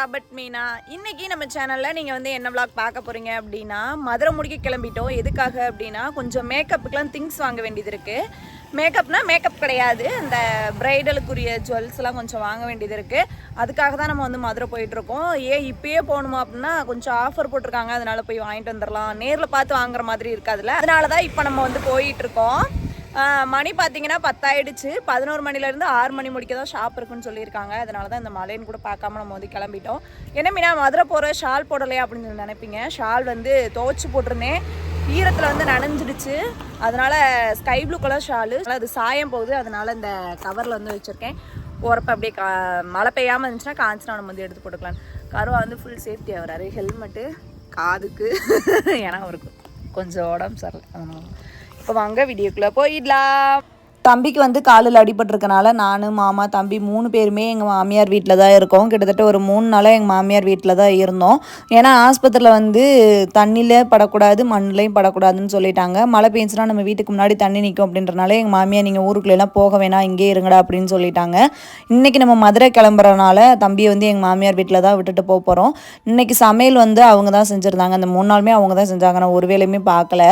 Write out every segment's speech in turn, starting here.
Robert Meena இன்னைக்கு நம்ம சேனலில் நீங்கள் வந்து என்ன விளாக் பார்க்க போகிறீங்க அப்படின்னா மதுரை முடிக்க கிளம்பிட்டோம். எதுக்காக அப்படின்னா கொஞ்சம் மேக்கப்புக்கெலாம் திங்ஸ் வாங்க வேண்டியது இருக்குது மேக்கப்னா மேக்கப் கிடையாது. அந்த பிரைடலுக்குரிய ஜுவல்ஸ்லாம் கொஞ்சம் வாங்க வேண்டியது இருக்குது அதுக்காக தான் நம்ம வந்து மதுரை போயிட்டுருக்கோம் ஏன் இப்பயே போகணுமா அப்படின்னா கொஞ்சம் ஆஃபர் போட்டிருக்காங்க. அதனால போய் வாங்கிட்டு வந்துடலாம். நேரில் பார்த்து வாங்குற மாதிரி இருக்காதுல்ல. அதனால தான் இப்போ நம்ம வந்து போயிட்டுருக்கோம் இருக்கோம். மணி பார்த்தீங்கன்னா பத்தாயிடுச்சு. பதினோரு மணிலேருந்து ஆறு மணி முடிக்க தான் ஷாப் இருக்குன்னு சொல்லியிருக்காங்க. அதனால தான் இந்த மலைன்னு கூட பார்க்காம நம்ம வந்து கிளம்பிட்டோம். என்ன மீனா மதுரை போகிற ஷால் போடலையா அப்படின்னு சொல்லி நினைப்பீங்க? ஷால் வந்து துவச்சி போட்டிருந்தேன். ஈரத்தில் வந்து நனைஞ்சிடுச்சு. அதனால ஸ்கை ப்ளூ கலர் ஷாலு. அது சாயம் போகுது. அதனால் இந்த கவரில் வந்து வச்சுருக்கேன். போகிறப்ப அப்படியே கா மழை பெய்யாமல் இருந்துச்சுன்னா காஞ்சினா நம்ம வந்து எடுத்து போட்டுக்கலாம். கருவா வந்து ஃபுல் சேஃப்டி ஆகிறாரு ஹெல்மெட்டு காதுக்கு. ஏன்னா அவருக்கு கொஞ்சம் உடம்பு சரியில்லை. அதனால. இப்போ வாங்க வீடியோக்குள்ளே போயிடலாம். தம்பிக்கு வந்து காலில் அடிபட்டிருக்கனால நான் மாமா தம்பி மூணு பேருமே எங்கள் மாமியார் வீட்டில் தான் இருக்கோம். கிட்டத்தட்ட ஒரு மூணு நாளாக எங்கள் மாமியார் வீட்டில் தான் இருந்தோம். ஏன்னா ஆஸ்பத்திரியில் வந்து தண்ணியில் படக்கூடாது மண்ணிலையும் படக்கூடாதுன்னு சொல்லிட்டாங்க. மழை பெஞ்சுனா நம்ம வீட்டுக்கு முன்னாடி தண்ணி நிற்கும் அப்படின்றனால எங்கள் மாமியார் நீங்கள் ஊருக்குள்ளெல்லாம் போக வேணாம் இங்கே இருங்கடா அப்படின்னு சொல்லிட்டாங்க. இன்றைக்கி நம்ம மதுரை கிளம்புறனால தம்பியை வந்து எங்கள் மாமியார் வீட்டில் தான் விட்டுட்டு போக போகிறோம் இன்றைக்கி சமையல் வந்து அவங்க தான் செஞ்சுருந்தாங்க. அந்த மூணு நாளுமே அவங்க தான் செஞ்சாங்க. நான் ஒரு வேலையுமே பார்க்கல.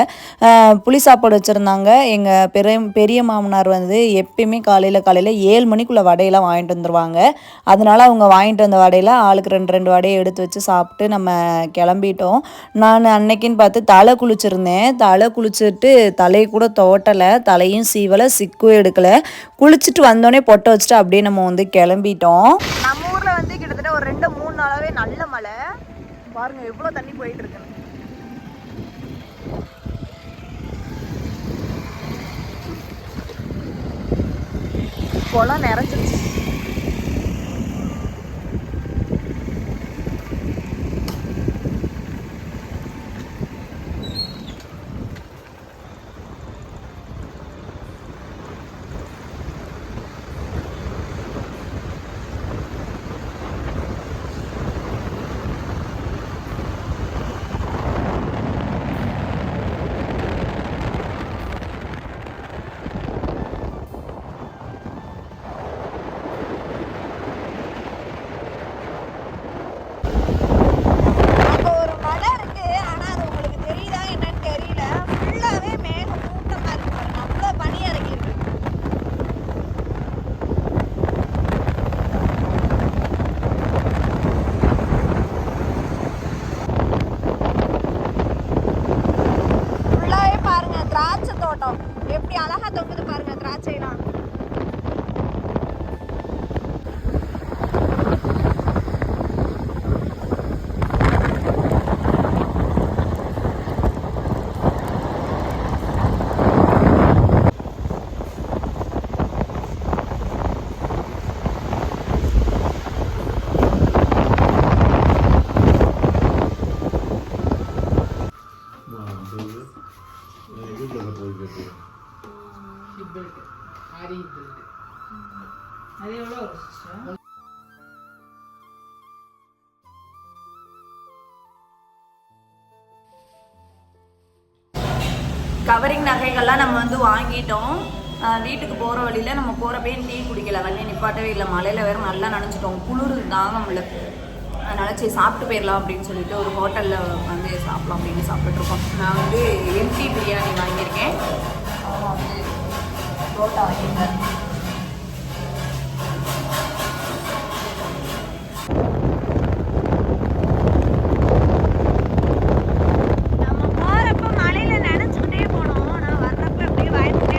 புளி சாப்பாடு வச்சுருந்தாங்க. எங்கள் பெரிய பெரிய மாமனார் வந்து எப்பயுமே காலையில் காலையில் ஏழு மணிக்குள்ளே வடையெல்லாம் வாங்கிட்டு வந்துருவாங்க. அதனால அவங்க வாங்கிட்டு வந்த வடையில ஆளுக்கு ரெண்டு ரெண்டு வடையை எடுத்து வச்சு சாப்பிட்டு நம்ம கிளம்பிட்டோம். நான் அன்னைக்குன்னு பார்த்து தலை குளிச்சிருந்தேன். தலை குளிச்சுட்டு தலையை கூட தோட்டலை தலையும் சீவலை சிக்கும் எடுக்கலை. குளிச்சுட்டு வந்தோடனே பொட்டை வச்சுட்டு அப்படியே நம்ம வந்து கிளம்பிட்டோம். நம்ம ஊரில் வந்து கிட்டத்தட்ட ஒரு ரெண்டு மூணு நாளாகவே நல்ல மழை. பாருங்க எவ்வளோ தண்ணி போயிட்டு இருக்குன்னு குளம் நிறைஞ்சிருச்சு அங்க ஒரு மலை இருக்கு ஆனா அது உங்களுக்கு தெரியுதா என்னன்னு தெரியல ஃபுல்லாவே மேகம் மூட்டமா இருக்கு பாருங்க அவ்வளவு பனி இறங்கி இருக்கு ஃபுல்லாவே பாருங்க திராட்சை தோட்டம் எப்படி அழகா தொங்குது பாருங்க திராட்சைலாம். ஹிப்பிள்ட் ஆரி ஹிப்பிள்ட் அது எவ்வளோ வரும் சிஸ்டர் கவரிங் நகைகள்லாம் நம்ம வந்து வாங்கிட்டோம். வீட்டுக்கு போகிற வழியில் நம்ம போகிறப்பே டீ குடிக்கல. வண்டி நிப்பாட்டவே இல்லை. மழையில் வேறு நல்லா நனைஞ்சிட்டோம். குளிர் தாங்க முடியல அதனால சரி சாப்பிட்டு போயிடலாம் அப்படின்னு சொல்லிட்டு ஒரு ஹோட்டலில் வந்து சாப்பிடலாம் அப்படின்னு சாப்பிட்டுருக்கோம் நான் வந்து எம்டி பிரியாணி வாங்கியிருக்கேன். புரோட்டா வாங்கியிருக்கேன் நம்ம போறப்ப மழையில நனைஞ்சுக்கிட்டே போனோம். நான் வர்றப்ப அப்படியே பயந்துட்டே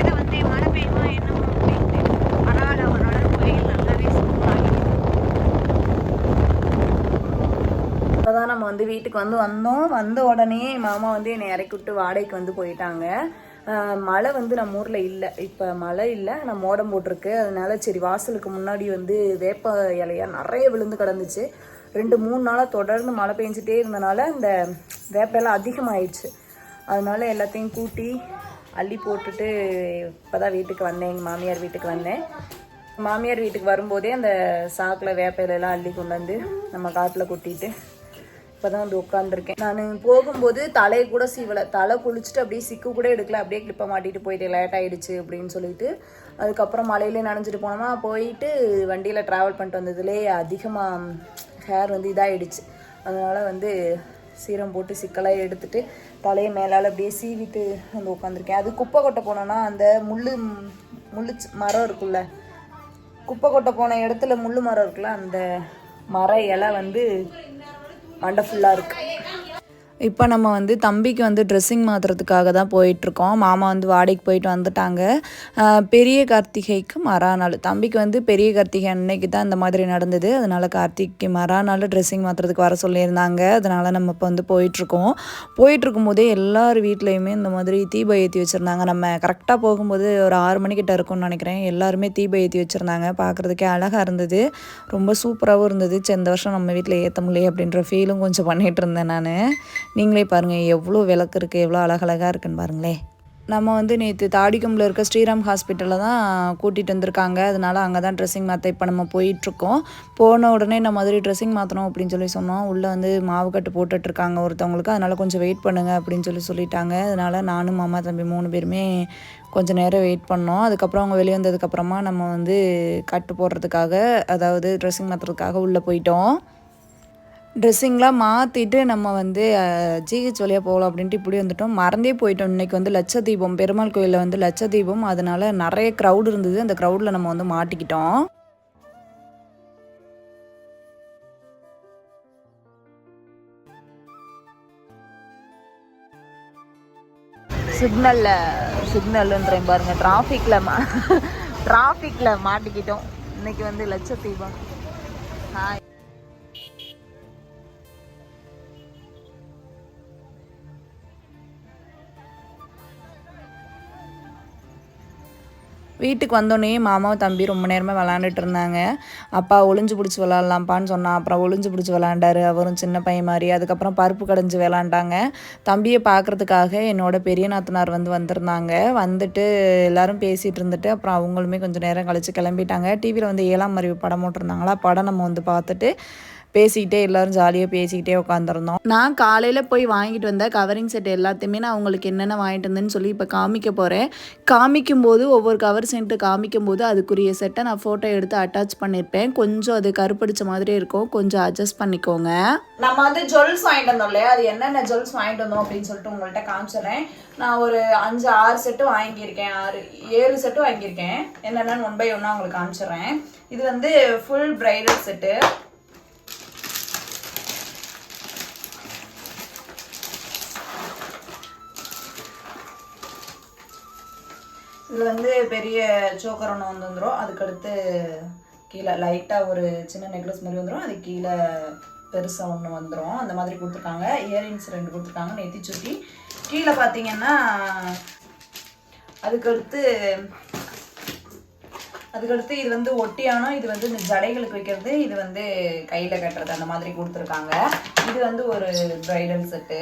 தான் நம்ம வந்து வீட்டுக்கு வந்து வந்தோம். வந்த உடனே மாமா வந்து என்னை இறக்கி விட்டு வாடகைக்கு வந்து போயிட்டாங்க. மழை வந்து நம்ம ஊரில் இல்லை. இப்போ மழை இல்லை நம்ம மோடம் போட்டிருக்கு. அதனால சரி வாசலுக்கு முன்னாடி வந்து வேப்ப இலையா நிறைய விழுந்து கிடந்துச்சு. ரெண்டு மூணு நாளாக தொடர்ந்து மழை பெஞ்சிட்டே இருந்தனால இந்த வேப்ப அதிகமாகிடுச்சு அதனால எல்லாத்தையும் கூட்டி அள்ளி போட்டுட்டு இப்போ தான் வீட்டுக்கு வந்தேன். எங்கள் மாமியார் வீட்டுக்கு வந்தேன். மாமியார் வீட்டுக்கு வரும்போதே அந்த சாக்கில் வேப்ப இலையெல்லாம் அள்ளி கொண்டு வந்து நம்ம காட்டில் கொட்டிட்டு இப்போதான் வந்து உட்காந்துருக்கேன் நான் போகும்போது தலையை கூட சீவலை. தலை குளிச்சுட்டு அப்படியே சிக்கு கூட எடுக்கல. அப்படியே கிளிப்பை மாட்டிட்டு போயிட்டு லேட் ஆயிடுச்சு அப்படின்னு சொல்லிட்டு அதுக்கப்புறம் மலையிலே நனைஞ்சிட்டு போனோமா போயிட்டு வண்டியில் ட்ராவல் பண்ணிட்டு வந்ததுலேயே அதிகமாக ஹேர் வந்து இதாகிடுச்சு அதனால் வந்து சீரம் போட்டு சிக்கலாக எடுத்துட்டு தலையை மேலால் அப்படியே சீவிட்டு வந்து உட்காந்துருக்கேன் அது குப்பை கொட்டை போனோன்னா அந்த முள் முள்ளு மரம் இருக்குல்ல குப்பை கொட்டை போன இடத்துல முள்ளு மரம் இருக்குல்ல அந்த மர இலை வந்து வண்டர்ஃபுல்லாக இருக்குது இப்போ நம்ம வந்து தம்பிக்கு வந்து ட்ரெஸ்ஸிங் மாற்றுறதுக்காக தான் போயிட்டுருக்கோம். மாமா வந்து வாடகைக்கு போயிட்டு வந்துட்டாங்க. பெரிய கார்த்திகைக்கு மறாநாள். தம்பிக்கு வந்து பெரிய கார்த்திகை அன்னைக்கு தான் இந்த மாதிரி நடந்தது. அதனால் கார்த்திகைக்கு மறாநாள் ட்ரெஸ்ஸிங் மாற்றுறதுக்கு வர சொல்லியிருந்தாங்க. அதனால் நம்ம இப்போ வந்து போயிட்டுருக்கோம். போயிட்டுருக்கும் போதே எல்லார் வீட்லேயுமே இந்த மாதிரி தீப ஏற்றி வச்சுருந்தாங்க. நம்ம கரெக்டாக போகும்போது ஒரு ஆறு மணிக்கிட்ட இருக்கும்னு நினைக்கிறேன். எல்லாருமே தீப ஏற்றி வச்சுருந்தாங்க. பார்க்குறதுக்கே அழகாக இருந்தது. ரொம்ப சூப்பராகவும் இருந்தது. இந்த வருஷம் நம்ம வீட்டில் ஏற்ற முடியல அப்படின்ற ஃபீலும் கொஞ்சம் பண்ணிகிட்டு இருந்தேன் நான். நீங்களே பாருங்கள் எவ்வளோ விளக்கு இருக்குது எவ்வளோ அழகழகாக இருக்குன்னு பாருங்களேன் நம்ம வந்து நேற்று தாடிக்கம்பில் இருக்க ஸ்ரீராம் ஹாஸ்பிட்டலில் தான் கூட்டிகிட்டு வந்திருக்காங்க. அதனால அங்கே தான் ட்ரெஸ்ஸிங் மாற்ற இப்போ நம்ம போயிட்டுருக்கோம். போன உடனே இந்த மாதிரி ட்ரெஸ்ஸிங் மாற்றணும் அப்படின்னு சொல்லி சொன்னோம். உள்ளே வந்து மாவு கட்டு போட்டுட்ருக்காங்க ஒருத்தவங்களுக்கு. அதனால் கொஞ்சம் வெயிட் பண்ணுங்க அப்படின்னு சொல்லி சொல்லிட்டாங்க. அதனால் நானும் மாமா தம்பி மூணு பேருமே கொஞ்சம் நேரம் வெயிட் பண்ணோம். அதுக்கப்புறம் அவங்க வெளியே வந்ததுக்கப்புறமா நம்ம வந்து கட்டு போடுறதுக்காக அதாவது ட்ரெஸ்ஸிங் மாற்றுறதுக்காக உள்ளே போயிட்டோம். ட்ரெஸ்ஸிங்லாம் மாற்றிட்டு நம்ம வந்து ஜிஹெச் வழியாக போகலாம் அப்படின்ட்டு இப்படி வந்துட்டோம். மறந்தே போயிட்டோம். இன்றைக்கி வந்து லட்சதீபம் பெருமாள் கோயிலில் வந்து லட்சதீபம். அதனால் நிறைய க்ரௌடு இருந்தது. அந்த க்ரௌடில் நம்ம வந்து மாட்டிக்கிட்டோம். சிக்னலில் சிக்னல்ன்றேன் பாருங்கள் டிராஃபிக்கில் மா டிராஃபிக்கில் மாட்டிக்கிட்டோம். இன்னைக்கு வந்து லட்சத்தீபம் வீட்டுக்கு வந்தோடனே மாமாவும் தம்பி ரொம்ப நேரமாக விளாண்டுட்டு இருந்தாங்க. அப்பா ஒளிஞ்சு பிடிச்சி விளாட்லாம்ப்பான்னு சொன்னான். அப்புறம் ஒளிஞ்சு பிடிச்சி விளாண்டாரு அவரும் சின்ன பையன் மாதிரி. அதுக்கப்புறம் பருப்பு கடைஞ்சி விளாண்டாங்க தம்பியை பார்க்குறதுக்காக என்னோட பெரிய நாத்தனார் வந்து வந்திருந்தாங்க. வந்துட்டு எல்லாரும் பேசிகிட்டு இருந்துட்டு அப்புறம் அவங்களுமே கொஞ்சம் நேரம் கழிச்சு கிளம்பிட்டாங்க. டிவியில் வந்து ஏழாம் அறிவு படம் போட்டிருந்தாங்களா? படம் நம்ம வந்து பார்த்துட்டு பேசிக்கிட்டே எல்லாரும் ஜாலியாக பேசிக்கிட்டே உட்காந்துருந்தோம் நான் காலையில் போய் வாங்கிட்டு வந்த கவரிங் செட் எல்லாத்தையுமே நான் உங்களுக்கு என்னென்ன வாங்கிட்டு வந்தேன்னு சொல்லி இப்போ காமிக்க போகிறேன் காமிக்கும்போது ஒவ்வொரு கவர் சென்ட்டு காமிக்கும்போது அதுக்குரிய செட்டை நான் ஃபோட்டோ எடுத்து அட்டாச் பண்ணியிருப்பேன் கொஞ்சம் அது கருப்படிச்ச மாதிரி இருக்கும். கொஞ்சம் அட்ஜஸ்ட் பண்ணிக்கோங்க. நம்ம வந்து ஜுவல்ஸ் வாங்கிட்டு வந்தோம் இல்லையா? அது என்னென்ன ஜுவல்ஸ் வாங்கிட்டு வந்தோம் அப்படின்னு சொல்லிட்டு உங்கள்கிட்ட காமிச்சிடுறேன். நான் ஒரு அஞ்சு ஆறு செட்டு வாங்கியிருக்கேன். ஆறு ஏழு செட்டு வாங்கியிருக்கேன். என்னென்னு ஒன் பை ஒன்னாக உங்களுக்கு காமிச்சிடுறேன். இது வந்து ஃபுல் பிரைடல் செட்டு இதில் வந்து பெரிய சோக்கர் ஒன்று வந்து வந்துடும் அதுக்கடுத்து கீழே லைட்டாக ஒரு சின்ன நெக்லஸ் மாதிரி வந்துடும் அது கீழே பெருசாக ஒன்று வந்துடும் அந்த மாதிரி கொடுத்துருக்காங்க. இயரிங்ஸ் ரெண்டு கொடுத்துருக்காங்க. நெத்தி சுட்டி. கீழே பார்த்தீங்கன்னா அதுக்கடுத்து அதுக்கடுத்து இது வந்து ஒட்டியானம். இது வந்து இந்த ஜடைகளுக்கு வைக்கிறது. இது வந்து கையில் கட்டுறது அந்த மாதிரி கொடுத்துருக்காங்க. இது வந்து ஒரு ப்ரைடல் செட்டு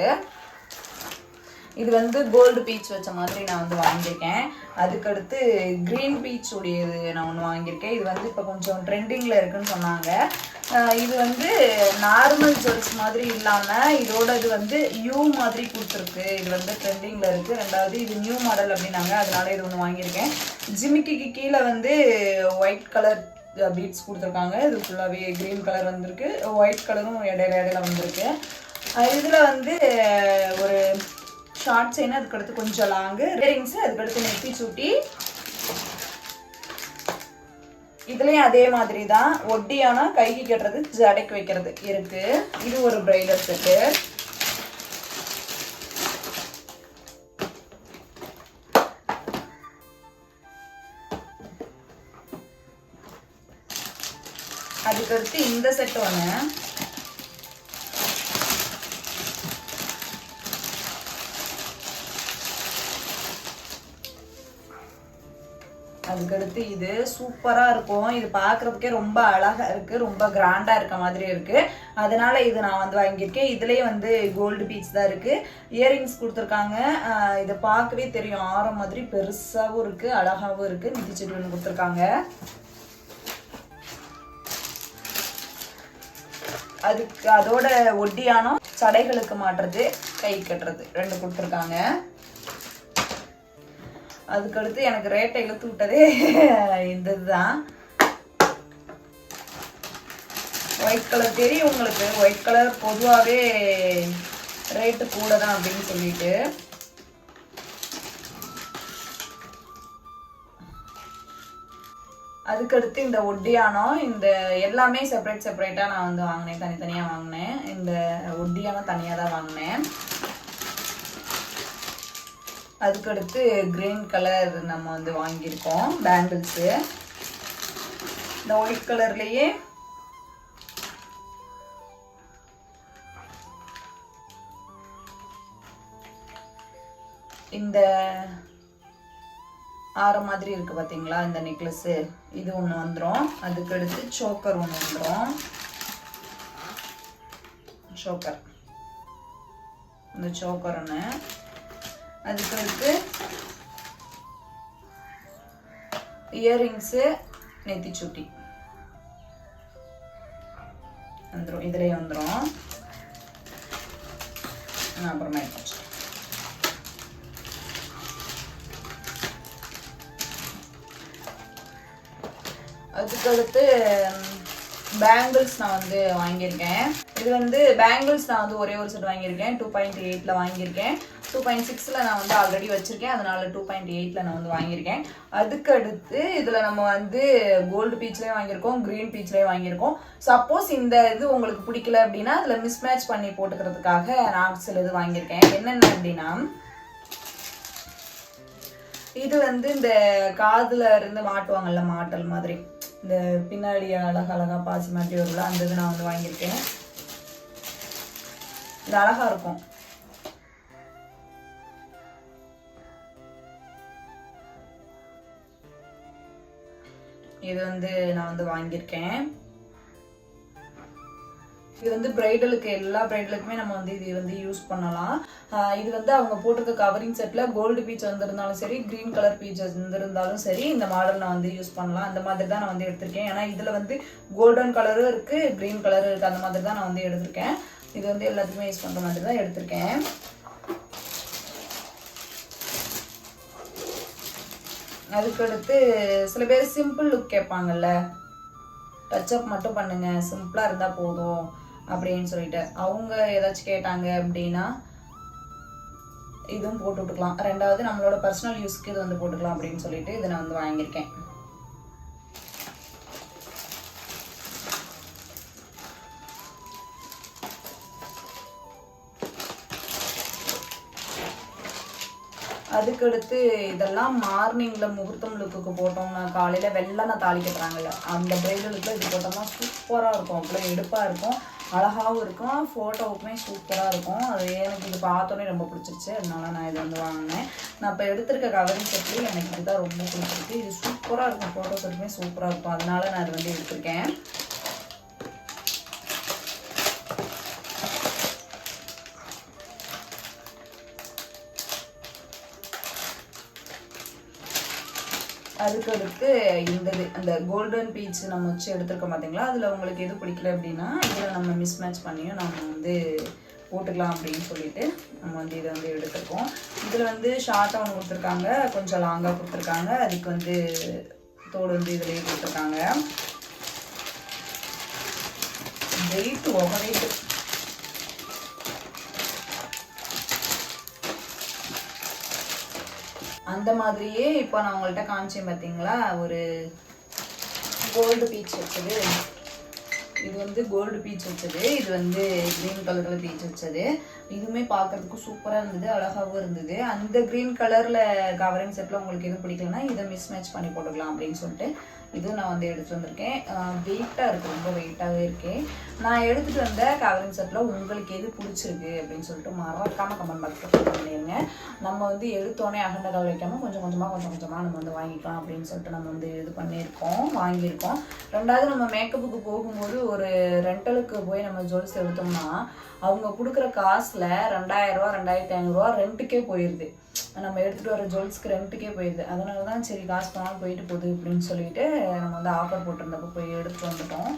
இது வந்து கோல்டு பீச் வச்ச மாதிரி நான் வந்து வாங்கியிருக்கேன். அதுக்கடுத்து க்ரீன் பீச் உடையது நான் ஒன்று வாங்கியிருக்கேன். இது வந்து இப்போ கொஞ்சம் ட்ரெண்டிங்கில் இருக்குன்னு சொன்னாங்க. இது வந்து நார்மல் ஜுவல்ஸ் மாதிரி இல்லாமல் இதோட இது வந்து யூ மாதிரி கொடுத்துருக்கு. இது வந்து ட்ரெண்டிங்கில் இருக்குது ரெண்டாவது இது நியூ மாடல் அப்படின்னாங்க. அதனால இது ஒன்று வாங்கியிருக்கேன். ஜிமிக்கிக்கு கீழே வந்து ஒயிட் கலர் பீட்ஸ் கொடுத்துருக்காங்க. இது ஃபுல்லாகவே க்ரீன் கலர் வந்திருக்கு. ஒயிட் கலரும் இடையில இடையில வந்திருக்கு. இதில் வந்து ஒரு ஷார்ட் செயின் அதுக்கடுத்து கொஞ்சம் லாங்கு இயரிங்ஸ் அதுக்கடுத்து நெத்தி சுட்டி. இதுலயும் அதே மாதிரி தான் ஒட்டியானா கைக்கு கட்டுறது ஜடைக்கு வைக்கிறது. இருக்கு. இது ஒரு பிரைடல் செட்டு அதுக்கடுத்து இந்த செட் ஒன்று அதுக்கடுத்து இது சூப்பராக இருக்கும். இது பார்க்குறதுக்கே ரொம்ப அழகாக இருக்குது ரொம்ப கிராண்டாக இருக்க மாதிரி இருக்குது அதனால இது நான் வந்து வாங்கியிருக்கேன். இதுலேயே வந்து கோல்டு பீச் தான் இருக்குது இயரிங்ஸ் கொடுத்துருக்காங்க. இதை பார்க்கவே தெரியும். ஆரம் மாதிரி பெருசாகவும் இருக்குது அழகாகவும் இருக்குது நிதி செடி ஒன்று கொடுத்துருக்காங்க. அதுக்கு அதோட ஒட்டியானம் சடைகளுக்கு மாட்டுறது கை கட்டுறது. ரெண்டு கொடுத்துருக்காங்க. அதுக்கடுத்து எனக்கு ரேட்டை இழுத்து விட்டதே இந்த இதுதான் ஒயிட் கலர் தெரியும் உங்களுக்கு. ஒயிட் கலர் பொதுவாகவே ரேட்டு கூட தான் அப்படின்னு சொல்லிட்டு. அதுக்கடுத்து இந்த ஒட்டியானம் இந்த எல்லாமே செப்பரேட் செப்பரேட்டாக நான் வந்து வாங்கினேன். தனித்தனியாக வாங்கினேன். இந்த ஒட்டியானம் தனியாக தான் வாங்கினேன். அதுக்கடுத்து கிரீன் கலர் நம்ம வந்து வாங்கியிருக்கோம் பேங்கிள்ஸு இந்த ஒயிட் கலர்லேயே இந்த ஆற மாதிரி இருக்கு பார்த்தீங்களா இந்த நெக்லஸ்ஸு இது ஒன்று வந்துடும் அதுக்கடுத்து சோக்கர் ஒன்று வந்துடும் சோக்கர் இந்த சோக்கர் ஒன்று அதுக்கடுத்து இயரிங்ஸு நெத்திச்சுட்டி. வந்துடும் இதுலேயே வந்துடும் நான் அப்புறமா எடுத்து அதுக்கடுத்து பேங்கிள்ஸ் நான் வந்து வாங்கியிருக்கேன். இது வந்து பேங்கிள்ஸ் நான் வந்து ஒரே ஒரு செட் வாங்கியிருக்கேன். டூ பாயிண்ட் எயிட்டில் வாங்கியிருக்கேன். டூ பாயிண்ட் சிக்ஸில் நான் வந்து ஆல்ரெடி வச்சுருக்கேன். அதனால டூ பாயிண்ட் எயிட்டில் நான் வந்து வாங்கியிருக்கேன். அதுக்கடுத்து இதில் நம்ம வந்து கோல்டு பீச்லேயும் வாங்கியிருக்கோம் க்ரீன் பீச்லேயும் வாங்கியிருக்கோம். சப்போஸ் இந்த இது உங்களுக்கு பிடிக்கல அப்படின்னா அதில் மிஸ்மேட்ச் பண்ணி போட்டுக்கிறதுக்காக நான் சில இது வாங்கியிருக்கேன். என்னென்ன அப்படின்னா இது வந்து இந்த காதில் இருந்து மாட்டுவாங்கல்ல மாட்டல் மாதிரி. இந்த பின்னாடி அழகழகா பாசி மாட்டி வரும்ல அந்த இது நான் வந்து வாங்கியிருக்கேன். இது அழகாக இருக்கும். இது வந்து நான் வந்து வாங்கியிருக்கேன். இது வந்து பிரைடலுக்கு எல்லா பிரைடலுக்குமே நம்ம வந்து இது வந்து யூஸ் பண்ணலாம். இது வந்து அவங்க போட்டிருக்க கவரிங் செட்டில் கோல்டு பீச் வந்திருந்தாலும் சரி கிரீன் கலர் பீச் வந்திருந்தாலும் சரி இந்த மாடல் நான் வந்து யூஸ் பண்ணலாம். அந்த மாதிரி தான் நான் வந்து எடுத்திருக்கேன். ஏன்னா இதில் வந்து கோல்டன் கலரும் இருக்குது க்ரீன் கலரும் இருக்குது அந்த மாதிரி தான் நான் வந்து எடுத்திருக்கேன். இது வந்து எல்லாத்துக்குமே யூஸ் பண்ணுற மாதிரி தான் எடுத்திருக்கேன். அதுக்கடுத்து சில பேர் சிம்பிள் லுக் கேட்பாங்கல்ல. டச்சப் மட்டும் பண்ணுங்க சிம்பிளாக இருந்தால் போதும் அப்படின்னு சொல்லிட்டு. அவங்க ஏதாச்சும் கேட்டாங்க அப்படின்னா இதுவும் போட்டு விட்டுக்கலாம். ரெண்டாவது நம்மளோட பர்சனல் யூஸ்க்கு இது வந்து போட்டுக்கலாம் அப்படின்னு சொல்லிட்டு இதை நான் வந்து வாங்கியிருக்கேன். அதுக்கடுத்து இதெல்லாம் மார்னிங்ல முகூர்த்தம் லுக்குக்கு போட்டோம்னா காலையில வெள்ளை நான் தாளி கட்டுறாங்கல்ல அந்த பிரைடலுக்கு இது போட்டோம்னா சூப்பராக இருக்கும். அவ்வளோ எடுப்பாக இருக்கும். அழகாகவும் இருக்கும். ஃபோட்டோவுக்குமே சூப்பராக இருக்கும். அது எனக்கு இது பார்த்தோன்னே ரொம்ப பிடிச்சிருச்சு. அதனால நான் இது வந்து வாங்கினேன். நான் இப்போ எடுத்திருக்க கவரிங் செட்லேயும் எனக்கு இதுதான் ரொம்ப பிடிச்சிருக்கு. இது சூப்பராக இருக்கும். ஃபோட்டோஸ் எடுக்குமே சூப்பராக இருக்கும். அதனால நான் இது வந்து எடுத்திருக்கேன். அதுக்கடுத்து இந்த இது அந்த கோல்டன் பீச் நம்ம வச்சு எடுத்திருக்கோம் பார்த்தீங்களா அதில் உங்களுக்கு எது பிடிக்கல அப்படின்னா இதில் நம்ம மிஸ் மேட்ச் பண்ணியும் நம்ம வந்து போட்டுக்கலாம் அப்படின்னு சொல்லிட்டு நம்ம வந்து இதை வந்து எடுத்துருக்கோம். இதில் வந்து ஷார்ட்டாக ஒன்று கொடுத்துருக்காங்க கொஞ்சம் லாங்காக கொடுத்துருக்காங்க. அதுக்கு வந்து தோடு வந்து இதுலேயே கொடுத்துருக்காங்க. வெயிட் ஓவர் வெயிட் அந்த மாதிரியே இப்போ நான் உங்கள்கிட்ட காமிச்சேன் பார்த்தீங்களா ஒரு கோல்டு பீச் வச்சது. இது வந்து கோல்டு பீச் வச்சது. இது வந்து க்ரீன் கலரில் பீச் வச்சது. இதுவுமே பார்க்கறதுக்கு சூப்பராக இருந்தது அழகாகவும் இருந்தது. அந்த க்ரீன் கலரில் கவரிங் செட்டில் உங்களுக்கு எது பிடிக்கலன்னா இதை மிஸ் மேட்ச் பண்ணி போட்டுக்கலாம் அப்படின்னு சொல்லிட்டு இதுவும் நான் வந்து எடுத்துகிட்டு வந்திருக்கேன். வெயிட்டாக இருக்குது ரொம்ப வெயிட்டாகவே இருக்கேன் நான் எடுத்துகிட்டு வந்த கவரிங் செட்டில் உங்களுக்கு எது பிடிச்சிருக்கு அப்படின்னு சொல்லிட்டு மறக்காமல் கமெண்ட் பாக்ஸில் பண்ணிடுங்க நம்ம வந்து எடுத்தோடனே அகண்ட கவர் கொஞ்சம் கொஞ்சமாக கொஞ்சம் கொஞ்சமாக நம்ம வந்து வாங்கிக்கலாம் அப்படின்னு சொல்லிட்டு நம்ம வந்து இது பண்ணியிருக்கோம் வாங்கியிருக்கோம். ரெண்டாவது நம்ம மேக்கப்புக்கு போகும்போது ஒரு ரெண்டலுக்கு போய் நம்ம ஜுவல்ஸ் எடுத்தோம்னா அவங்க கொடுக்குற காசு ரெண்டாயிரம் ரூபா ரெண்டாயிரத்தி ஐநூறுரூவா ரெண்ட்டுக்கே போயிடுது நம்ம எடுத்துகிட்டு வர ஜுவல்ஸ்க்கு ரெண்ட்டுக்கே போயிடுது அதனால தான் சரி காசு போனாலும் போயிட்டு போகுது அப்படின்னு சொல்லிட்டு நம்ம வந்து ஆஃபர் போட்டிருந்தப்போ போய் எடுத்துகிட்டு வந்துட்டோம்.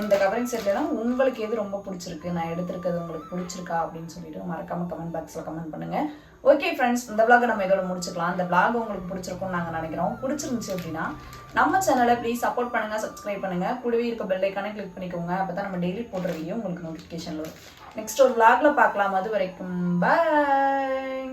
இந்த கவரிங் செட்லாம் உங்களுக்கு எது ரொம்ப பிடிச்சிருக்கு? நான் எடுத்திருக்கிறது உங்களுக்கு பிடிச்சிருக்கா? அப்படின்னு சொல்லிட்டு மறக்காம கமெண்ட் பாக்ஸில் கமெண்ட் பண்ணுங்க. ஓகே ஃப்ரெண்ட்ஸ் இந்த vlog நம்ம இதோட முடிச்சுக்கலாம். இந்த vlog உங்களுக்கு பிடிச்சிருக்கும்னு நாங்கள் நினைக்கிறோம். பிடிச்சிருந்துச்சு அப்படின்னா நம்ம சேனலை ப்ளீஸ் சப்போர்ட் பண்ணுங்க சப்ஸ்கிரைப் பண்ணுங்க. கூடவே இருக்க பெல் ஐக்கானே கிளிக் பண்ணிக்கோங்க. அப்போ தான் நம்ம டெய்லி போடுற வீடியோ உங்களுக்கு நோட்டிஃபிகேஷன் வரும். நெக்ஸ்ட் ஒரு vlogல பார்க்கலாம். அது வரைக்கும் பாய்